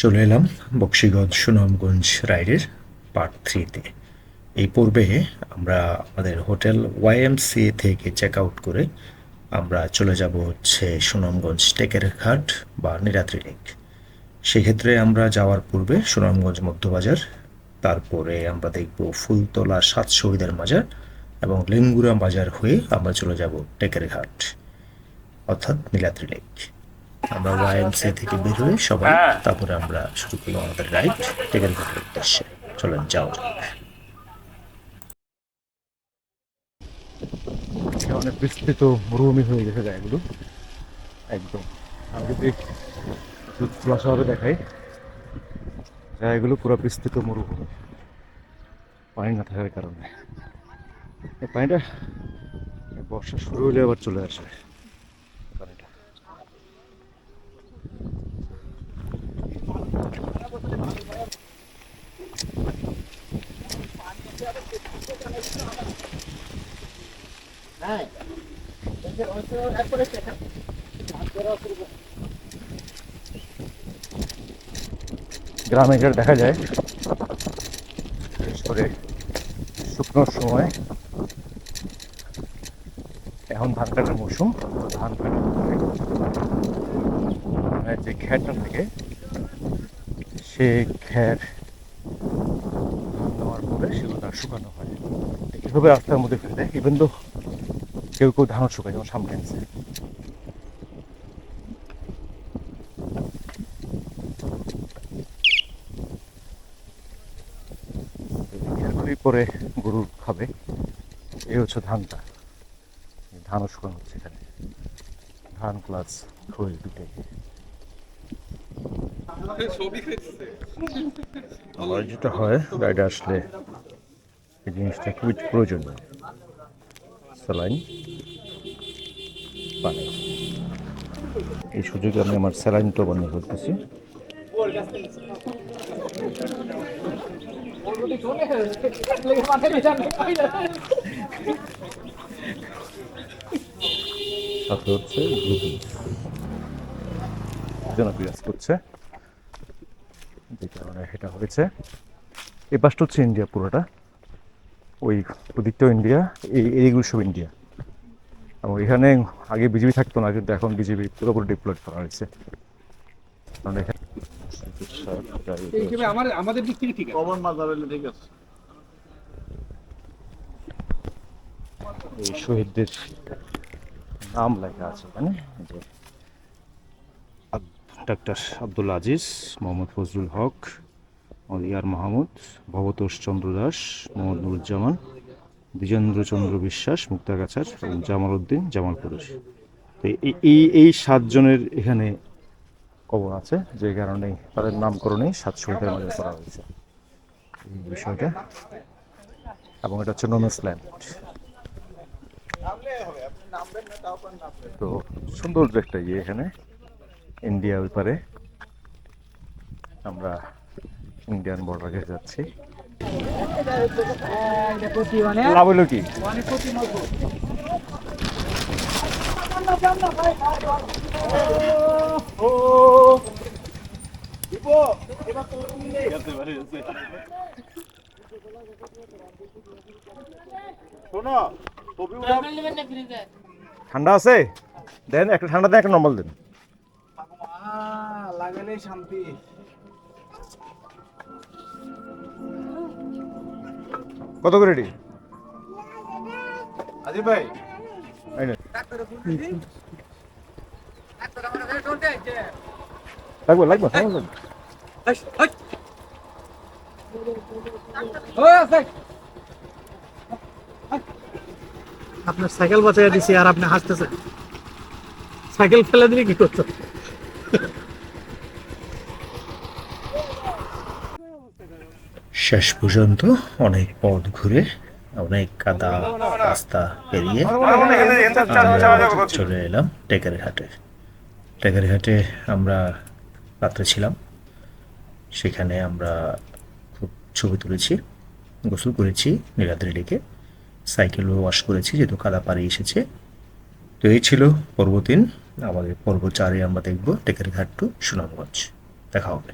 চলে এলাম বক্সিগঞ্জ সুনামগঞ্জ রাইডের পার্ট থ্রিতে এই পূর্বে আমরা আমাদের হোটেল ওয়াইএমসি থেকে চেক আউট করে আমরা চলে যাব হচ্ছে সুনামগঞ্জ টেকের ঘাট বা নীলাদ্রি লেক সেক্ষেত্রে আমরা যাওয়ার পূর্বে সুনামগঞ্জ মধ্যবাজার, তারপরে আমরা দেখব ফুলতলা সাত শহীদের মাজার এবং লিঙ্গুরা বাজার হয়ে আমরা চলে যাব টেকের ঘাট, অর্থাৎ নীলাদ্রি লেক আমরা ওয়াইএমসি থেকে বের হয়ে সবাই তারপরে আমরা শুরু করলাম আমাদের রাইড টেকের ঘাটের উদ্দেশ্যে। চলেন যাও অনেক বিস্তৃত মরুভূমি হয়ে গেছে জায়গাগুলো একদম। আমি যদি একটু খোলাসাভাবে দেখাই জায়গাগুলো পুরো বিস্তৃত মরুভূমি। পানি না থাকার কারণে। এই পানিটা বর্ষা শুরু হলে আবার চলে আসে পানিটা গ্রামে যেটা দেখা যায়, বিশেষ করে শুকনোর সময়, এখন ধান কাটার মৌসুম ধান কাটার যে খ্যারটা থাকে, সে খ্যার ধান দেওয়ার পরে সেগুলো তার শুকানো হয়। এভাবে রাস্তার মধ্যে ফেলে দেয় ইভেন তো কেউ কেউ ধানও শুকায় যেমন সামনে আছে। এরপরে পরে গরু খাবে। এই হচ্ছে ধানটা। ধানও শুকানো হচ্ছে এখানে। ধান প্লাস খোল দুটাই আমার যেটা হয় রাইডে আসলে এই জিনিসটা খুবই প্রয়োজনীয়। স্যালাইন। পানি। এই সুযোগে আমি আমার স্যালাইনটা বানিয়ে করতেছি। সাথে হচ্ছে বিরাজ করছে। হয়েছে। এই পাশটা হচ্ছে ইন্ডিয়া পুরোটা। ওই ওদিকটাও ইন্ডিয়া এই এইগুলো সব ইন্ডিয়া। এবং এখানে আগে বিজেপি থাকতো না কিন্তু এখন বিজেপি পুরোপুরি ডিপ্লয়েড করা হয়েছে। কারণ এখানে এই হিসেবে আমার আমাদের দিক থেকে ঠিক আছে। কমন মাছ ধরলে ঠিক আছে। এই শহীদদের নাম লেখা আছে এখানে ডাক্তার আব্দুল আজিজ মোহাম্মদ ফজলুল হক ইয়ার মাহমুদ, ভবতোষ চন্দ্র দাস, মোহাম্মদ নুরুজ্জামান, দ্বিজেন্দ্র বিশ্বাস মুক্তাগাছার এবং জামাল উদ্দিন জামালপুরের তো এই- এই সাতজনের এখানে কবর আছে, যে কারণে তাদের নামকরণে সাত শহীদের মাঝে করা হয়েছে। এই বিষয়টা। এবং এটা হচ্ছে নোমেস ল্যান্ড। তো সুন্দর একটা ইয়ে এখানে, ইন্ডিয়া ওই পারে। আমরা ইন্ডিয়ান বর্ডার যাচ্ছি। লাভ হলো কি? ঠান্ডা আছে? দেন একটা ঠান্ডা দেন একটা নর্মাল দেন। লাগালে শান্তি। কত করে রেডি? আজি ভাই। লাগবে লাগবে লাগবে। আপনার সাইকেল বাঁচাইয়া দিছি আর আপনি হাসতেছেন। সাইকেল ফেলে দিলে কি করতো শেষ পর্যন্ত অনেক পথ ঘুরে, অনেক কাদা রাস্তা পেরিয়ে চলে এলাম টেকের ঘাটে টেকের ঘাটে আমরা রাত্রে ছিলাম। সেখানে আমরা খুব ছবি তুলেছি, গোসল করেছি নীলাদ্রি লেকে সাইকেলও ওয়াশ করেছি, যেহেতু কাদা পাড়ি এসেছে। তো এই ছিল পর্ব তিন আমাদের পর্ব চারে আমরা দেখব টেকের ঘাট টু সুনামগঞ্জ। দেখা হবে।